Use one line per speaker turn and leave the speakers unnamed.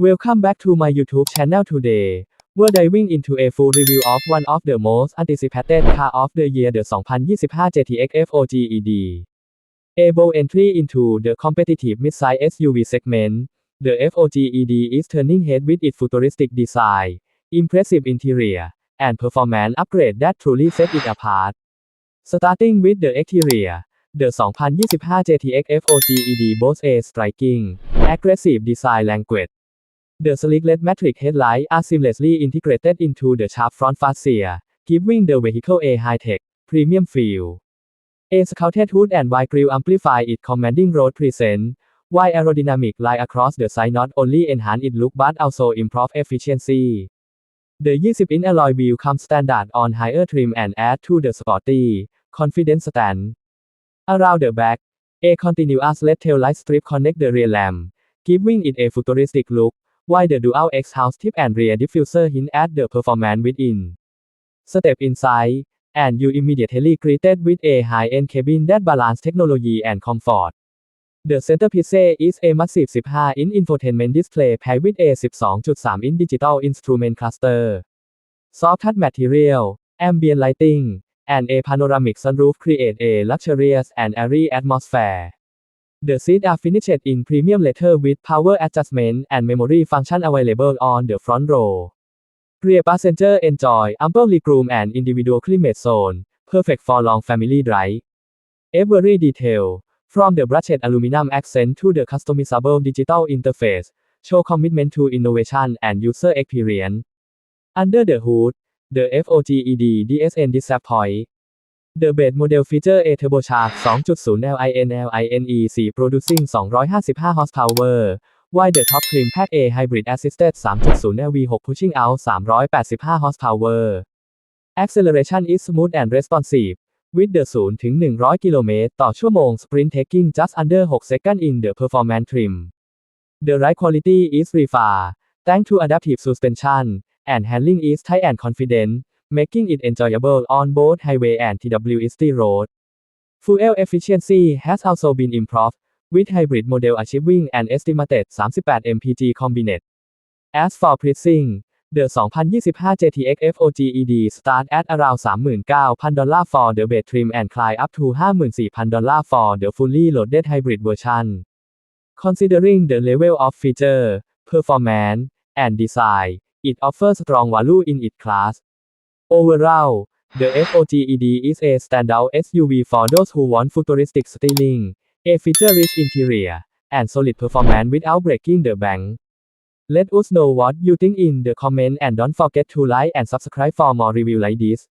Welcome back to my YouTube channel today. We're diving into a full review of one of the most anticipated car of the year the 2025 GTX FOG ED. Able entry into the competitive midsize SUV segment, the FOG ED is turning head with its futuristic design, impressive interior, and performance upgrade that truly set it apart. Starting with the exterior, the 2025 GTX FOG ED boasts a striking, aggressive design language. The sleek LED matrix headlights are seamlessly integrated into the sharp front fascia, giving the vehicle a high-tech, premium feel. A sculpted hood and wide grille amplify its commanding road presence, while aerodynamic line across the side not only enhance its look but also improve efficiency. The 20-inch alloy wheel comes standard on higher trim and add to the sporty, confident stand. Around the back, a continuous LED tail light strip connect the rear lamp, giving it a futuristic look, while the dual exhaust tip and rear diffuser hint at the performance within. Step inside, and you immediately greeted with a high-end cabin that balance technology and comfort. The centerpiece is a massive 15-inch infotainment display paired with a 12.3-inch digital instrument cluster. Soft touch material, ambient lighting, and a panoramic sunroof create a luxurious and airy atmosphere. The seats are finished in premium leather with power adjustment and memory function available on the front row. Rear passenger enjoy ample legroom and individual climate zone, perfect for long family drive. Every detail, from the brushed aluminum accent to the customizable digital interface, show commitment to innovation and user experience. Under the hood, the FOGED DSN disappoint. The base model feature a turbocharged 2.0 LINLINEC producing 255 horsepower, while the top trim pack a hybrid assisted 3.0L V6 pushing out 385 horsepower. Acceleration is smooth and responsive, with the 0 ถึง 100 กิโลเมตรต่อชั่วโมง sprint taking just under 6 seconds in the performance trim. The ride quality is refined, thanks to adaptive suspension, and handling is tight and confident, making it enjoyable on both highway and TWST road. Fuel efficiency has also been improved, with hybrid model achieving an estimated 38 mpg combined. As for pricing, the 2025 GTX FOG ED start at around 39,000 dollar for the base trim and climb up to 54,000 dollar for the fully loaded hybrid version. Considering the level of feature, performance, and design, it offers strong value in its class. Overall, the FOG ED is a standout SUV for those who want futuristic styling, a feature-rich interior, and solid performance without breaking the bank. Let us know what you think in the comment and don't forget to like and subscribe for more review like this.